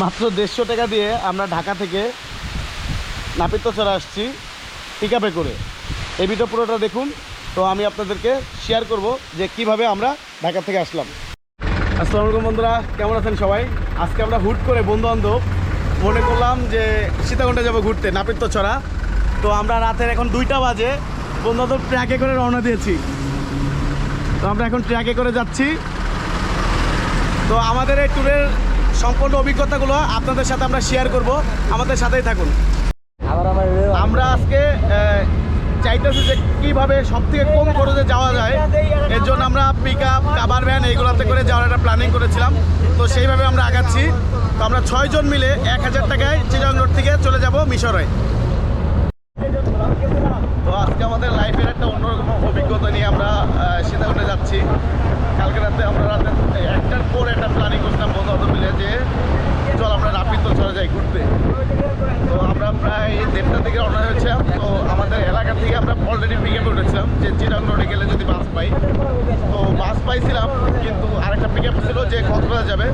মাত্র দেড়শো টাকা দিয়ে আমরা ঢাকা থেকে নাপিতচরা আসছি পিক আপে করে। এই ভিডিও পুরোটা দেখুন। তো আমি আপনাদেরকে শেয়ার করব যে কীভাবে আমরা ঢাকা থেকে আসলাম। আসসালামু আলাইকুম বন্ধুরা, কেমন আছেন সবাই? আজকে আমরা হুট করে বন্ধু বান্ধব মনে করলাম যে সীতাকুণ্ডে যাব ঘুরতে নাপিতচরা তো আমরা রাতের এখন দুইটা বাজে। বন্ধু বান্ধব ট্র্যাকে করে রওনা দিয়েছি। তো আমরা এখন ট্র্যাকে করে যাচ্ছি। তো আমাদের এই ট্যুরের সম্পূর্ণ অভিজ্ঞতাগুলো আপনাদের সাথে আমরা শেয়ার করব। আমাদের সাথেই থাকুন। আমরা আজকে চাইতেছি যে কীভাবে সব থেকে কম খরচে যাওয়া যায়। এর জন্য আমরা পিক আপ কাবার ভ্যান এইগুলোতে করে যাওয়ার একটা প্ল্যানিং করেছিলাম। তো সেইভাবে আমরা আগাচ্ছি। তো আমরা ছয়জন মিলে এক হাজার টাকায় চিরাং রোড থেকে চলে যাব মিশরে। তো আজকে আমাদের লাইফের একটা অন্যরকম অভিজ্ঞতা নিয়ে আমরা সীতাকুণ্ডে যাচ্ছি। কালকে রাতে আমরা রাতে একটার পর একটা প্ল্যানিং করছিলাম, বন্ধু মিলে যে, চল আমরা রাপিত চলে যাই ঘুরতে। তো আমরা প্রায় দেড়টা থেকে রওনা হয়েছিলাম, তো আমাদের এলাকা থেকে আমরা অলরেডি পিকআপ উঠেছিলাম, যে চিরাং রোডে গেলে যদি বাস পাই। তো বাস পাইছিলাম, কিন্তু আরেকটা পিক আপ ছিল যে কক্সবাজার যাবে।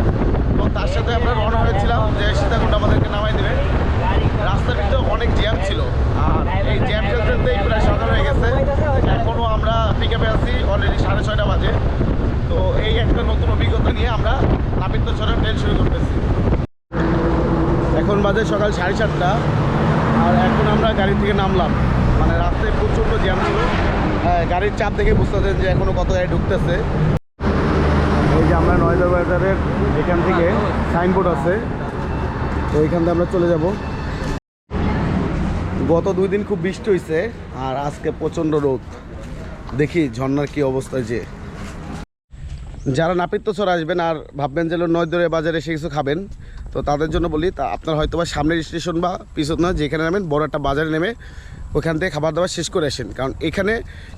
তো তার সাথে আমরা রওনা হয়েছিলাম, যে সীতাকুণ্ড আমাদেরকে নামাই দেবে। রাস্তার ভিতরে অনেক জ্যাম ছিল আর এই জ্যাম চলতেই প্রায় সকাল হয়ে গেছে এখনও আমরা পিক আপে আছি অলরেডি সাড়ে ছয়টা বাজে তো এই একটা নতুন অভিজ্ঞতা নিয়ে আমরা নাপিত ছড়া ট্রেন এখন বাজে সকাল সাড়ে সাতটা আর এখন আমরা গাড়ি থেকে নামলাম। মানে রাস্তায় প্রচণ্ড জ্যাম ছিল। আহ, গাড়ির চাপ দেখে বুঝতেছেন যে এখনও কত গাড়ি ঢুকতেছে। এই যে আমরা নয়দা বাজারের এখান থেকে সাইনবোর্ড আছে। তো এখান থেকে আমরা চলে যাব। গত দুই দিন খুব বৃষ্টি হয়েছে আর আজকে প্রচণ্ড রোদ। দেখি ঝর্নার কি অবস্থা যে। যারা নাপিতচর আসবেন আর ভাববেন যে নয়দরে বাজারে এসে কিছু খাবেন, তো তাদের জন্য বলি, তা আপনার হয়তো বা সামনের স্টেশন বা পিছন না, যেখানে নামেন, বড় একটা বাজারে নেমে ওখান থেকে খাবার দাবার শেষ করে আসেন। কারণ এখানে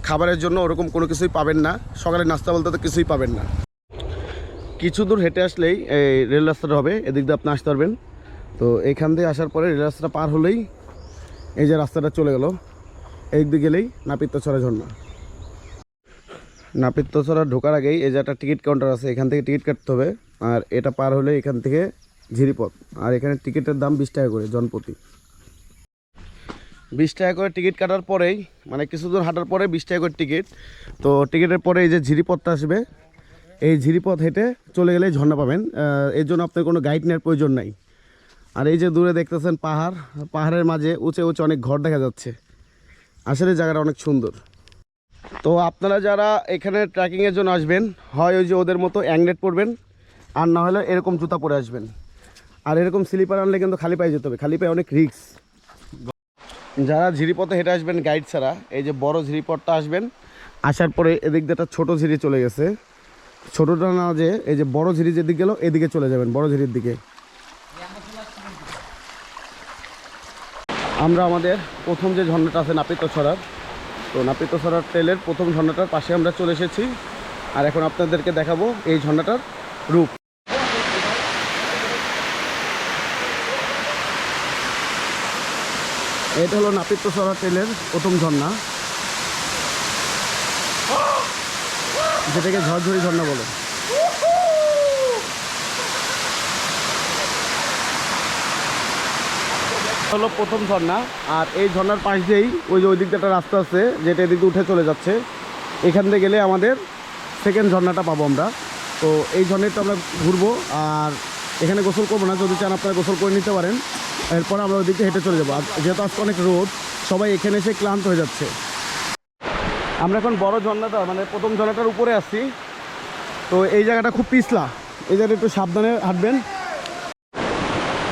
খাবারের জন্য ওরকম কোনো কিছুই পাবেন না। সকালে নাস্তা বলতে তো কিছুই পাবেন না। কিছু দূর হেঁটে আসলেই এই রেল রাস্তাটা হবে, এদিক দিয়ে আপনি আসতে পারবেন। তো এইখান দিয়ে আসার পরে রেল রাস্তাটা পার হলেই এই যে রাস্তাটা চলে গেল এই দিকে গেলেই নাপিতছড়া ঝর্ণা। নাপিতছড়া ঢোকার আগেই এই যে একটা টিকিট কাউন্টার আছে, এখান থেকে টিকিট কাটতে হবে। আর এটা পার হলে এখান থেকে ঝিরিপথ। আর এখানে টিকিটের দাম বিশ টাকা করে জনপ্রতি। বিশ টাকা করে টিকিট কাটার পরেই মানে কিছু দূর হাঁটার পরে বিশ টাকা করে টিকিট। তো টিকিটের পরে এই যে ঝিরিপথটা আসবে, এই ঝিরিপথ হেঁটে চলে গেলেই ঝর্ণা পাবেন। এর জন্য আপনার কোনো গাইড নেওয়ার প্রয়োজন নাই। আর এই যে দূরে দেখতেছেন পাহাড়, পাহাড়ের মাঝে উঁচে উঁচে অনেক ঘর দেখা যাচ্ছে। আসলে জায়গাটা অনেক সুন্দর। তো আপনারা যারা এখানে ট্রেকিংয়ের জন্য আসবেন, হয় ওই যে ওদের মতো অ্যাংলেট পরবেন, আর না হলে এরকম জুতা পরে আসবেন। আর এরকম স্লিপার আনলে কিন্তু খালি পায়ে যেতে হবে, খালি পায়ে অনেক রিক্স যারা ঝিরিপথে হেঁটে আসবেন গাইড ছাড়া, এই যে বড় ঝিরিপথটা আসবেন, আসার পরে এদিক দিয়ে একটা ছোটো ঝিরি চলে গেছে। ছোটোটা না যে, এই যে বড় ঝিরি যেদিকে গেল, এদিকে চলে যাবেন, বড় ঝিরির দিকে। আমরা আমাদের প্রথম যে ঝর্ণাটা আছে নাপিত ছড়ার তো নাপিত সরার ট্রেলের প্রথম ঝর্ণাটার পাশে আমরা চলে এসেছি। আর এখন আপনাদেরকে দেখাবো এই ঝর্ণাটার রূপ। এটা হলো নাপিত সরার ট্রেলের প্রথম ঝর্ণা। যেটাকে ঝরঝরি ঝর্ণা বলে। হলো প্রথম ঝর্ণা, আর এই ঝর্ণার পাশ দিয়েই ওই যে ওই দিকটা একটা রাস্তা আছে, যেটা এদিকে উঠে চলে যাচ্ছে। এখান থেকে গেলে আমাদের সেকেন্ড ঝর্ণাটা পাবো আমরা। তো এই ঝর্ণাটা আমরা ঘুরবো, আর এখানে গোসল করব না, যদি চান আপনারা গোসল করে নিতে পারেন। এরপর আমরা ওই দিকে হেঁটে চলে যাব, আর যেহেতু আজকে অনেক রোদ, সবাই এখানে এসে ক্লান্ত হয়ে যাচ্ছে। আমরা এখন বড় ঝর্ণাটা মানে প্রথম ঝর্ণাটার উপরে আসছি তো এই জায়গাটা খুব পিছলা, এই জায়গাটা একটু সাবধানে হাঁটবেন।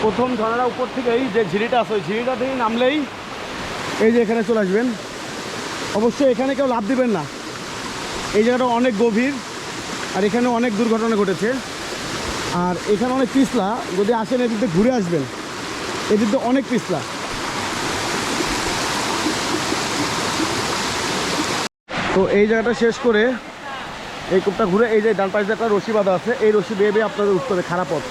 প্রথম ঝর্ণার উপর থেকেই যে ঝিরিটা আছে, ওই ঝিরিটা থেকে নামলেই এই যে এখানে চলে আসবেন। অবশ্যই এখানে কেউ লাভ দিবেন না। এই জায়গাটা অনেক গভীর আর এখানে অনেক দুর্ঘটনা ঘটেছে। আর এখানে অনেক পিছলা, যদি আসেন এদিক দিয়ে ঘুরে আসবেন। এদিক দিয়ে অনেক পিছলা। তো এই জায়গাটা শেষ করে এই কূপটা ঘুরে এই যে ডান পাশে একটা রশি বাঁধা আছে, এই রশি বেয়ে বেয়ে আপনাদের উঠতে হবে খারাপ পথ।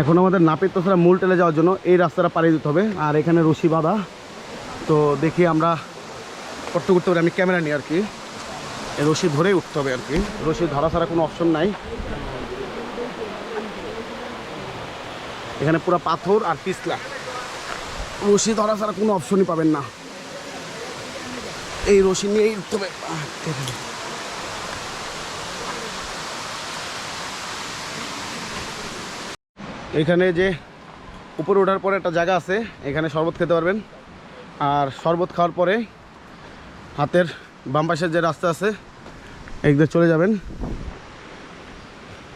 এখন আমাদের নাপিত তোসরা মূল টেলে যাওয়ার জন্য এই রাস্তাটা পাড়িয়ে দিতে হবে। আর এখানে রশি বাঁধা। তো দেখি আমরা করতে করতে পারি, আমি ক্যামেরা নিই আর কি। রশি ধরেই উঠতে হবে আর কি। রশি ধরা ছাড়া কোনো অপশন নাই। এখানে পুরো পাথর আর পিছলা। রশি ধরা ছাড়া কোনো অপশনই পাবেন না। এই রশি নিয়েই উঠতে হবে। এখানে যে উপরে ওঠার পরে একটা জায়গা আছে, এখানে শরবত খেতে পারবেন। আর শরবত খাওয়ার পরে হাতের বাম পাশের যে রাস্তা আছে একদিকে চলে যাবেন।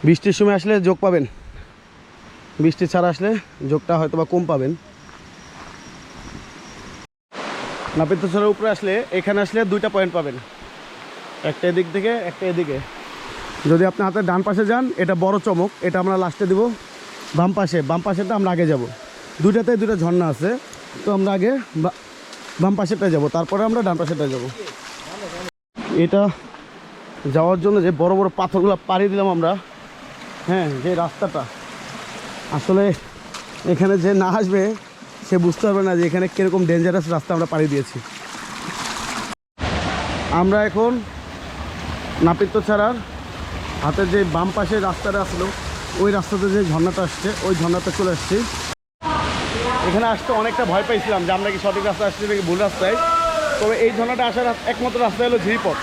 বৃষ্টির সময় আসলে যোগ পাবেন। বৃষ্টি ছাড়া আসলে যোগটা হয়তো বা কম পাবেন। নাপিতছড়ার উপরে আসলে এখানে আসলে দুইটা পয়েন্ট পাবেন। একটা এদিক থেকে, একটা এদিকে। যদি আপনি হাতের ডান পাশে যান, এটা বড় চমক। এটা আমরা লাস্টে দিব। বাম পাশে, বাম পাশেরটা আমরা আগে যাব। দুইটাতে দুইটা ঝর্ণা আছে। তো আমরা আগে বাম পাশেরটা যাব। তারপরে আমরা ডান পাশেরটা যাব। এটা যাওয়ার জন্য যে বড় বড় পাথরগুলো পাড়ি দিলাম আমরা হ্যাঁ যে রাস্তাটা। আসলে এখানে যে না আসবে, সে বুঝতে পারবে না যে এখানে কীরকম ডেঞ্জারাস রাস্তা আমরা পাড়ি দিয়েছি। আমরা এখন নাপিত্য ছাড়ার হাতের যে বাম পাশে রাস্তাটা আসলো ওই রাস্তাতে যে ঝর্ণাটা আসছে ওই ঝর্ণাতে চলে আসছি। এখানে আসতে অনেকটা ভয় পাইছিলাম যে আমরা কি সঠিক রাস্তা আসছি নাকি ভুল রাস্তায়। তবে এই ঝর্ণাটা আসার একমাত্র রাস্তা হলো ঝিরিপথ।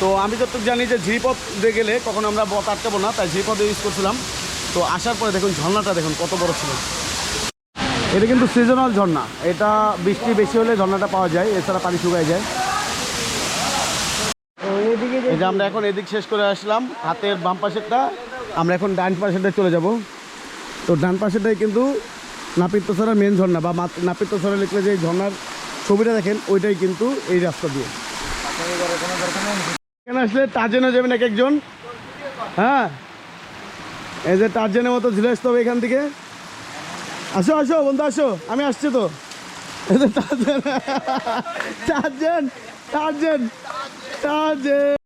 তো আমি যতটুকু জানি যে ঝিরিপথ দিয়ে গেলে কখনো আমরা বত আটকাবো না তাই ঝিরিপথ ইউজ করছিলাম। তো আসার পরে দেখুন ঝর্ণাটা দেখুন কত বড় ছিল। এটা কিন্তু সিজনাল ঝর্ণা। এটা বৃষ্টি বেশি হলে ঝর্ণাটা পাওয়া যায় এছাড়া পানি শুকায় যায়। এই যে আমরা এখন এদিক শেষ করে আসলাম হাতের বাম পাশেরটা। আমরা এখন ডান পাশেরটা চলে যাব। তো ডান পাশেরটাই কিন্তু নাপিত্যছড়া মেন ঝর্ণা বা নাপিত্যছড়া লিখলে যে ঝর্ণার ছবিটা দেখেন, ওইটাই কিন্তু এই রাস্তা দিয়ে। এখানে আসলে টার্জেনও যাবেন এক একজন। হ্যাঁ? এই যে টার্জেনের মতো ঝুলে আসতে হবে এখান থেকে। আসো আসো, বন্ধু, আসো। আমি আসছি তো। এই যে টার্জেন টার্জেন টার্জেন টার্জেন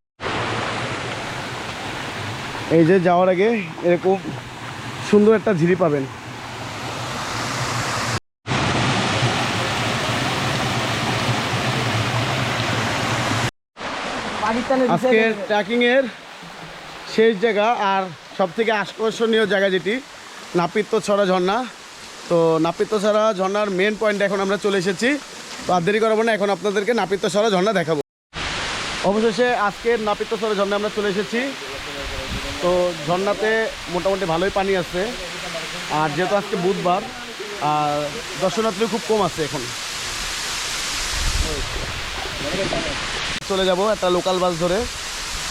এই যে যাওয়ার আগে এরকম সুন্দর একটা ঝিরি পাবেন। আজকে ট্রেকিং এর শেষ জায়গা আর সব থেকে আকর্ষণীয় জায়গা যেটি নাপিত্য ছড়া ঝর্ণা। তো নাপিত্য ছড়া ঝর্ণার মেন পয়েন্ট এখন আমরা চলে এসেছি। তো আর দেরি করাবো না এখন আপনাদেরকে নাপিত্য ছড়া ঝর্ণা দেখাবো। অবশেষে আজকের নাপিত্য ছড়া ঝর্ণা আমরা চলে এসেছি। তো ঝর্ণাতে মোটামুটি ভালোই পানি আছে। আর যেহেতু আজকে বুধবার, আর দর্শনার্থী খুব কম আছে এখন। চলে যাব একটা লোকাল বাস ধরে।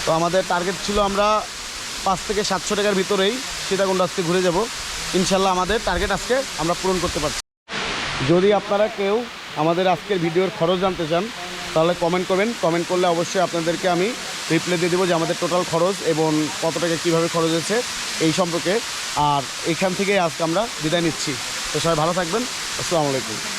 তো আমাদের টার্গেট ছিল আমরা পাঁচ থেকে সাতশো টাকার ভিতরেই সীতাকুণ্ড আজকে ঘুরে যাব। ইনশাল্লাহ আমাদের টার্গেট আজকে আমরা পূরণ করতে পারছি। যদি আপনারা কেউ আমাদের আজকের ভিডিওর খরচ জানতে চান, তাহলে কমেন্ট করবেন। কমেন্ট করলে অবশ্যই আপনাদেরকে আমি রিপ্লাই দিয়ে দেবো যে আমাদের টোটাল খরচ এবং কত টাকা কীভাবে খরচ হয়েছে এই সম্পর্কে। আর এখান থেকেই আজকে আমরা বিদায় নিচ্ছি। তো সবাই ভালো থাকবেন। আসসালামু আলাইকুম।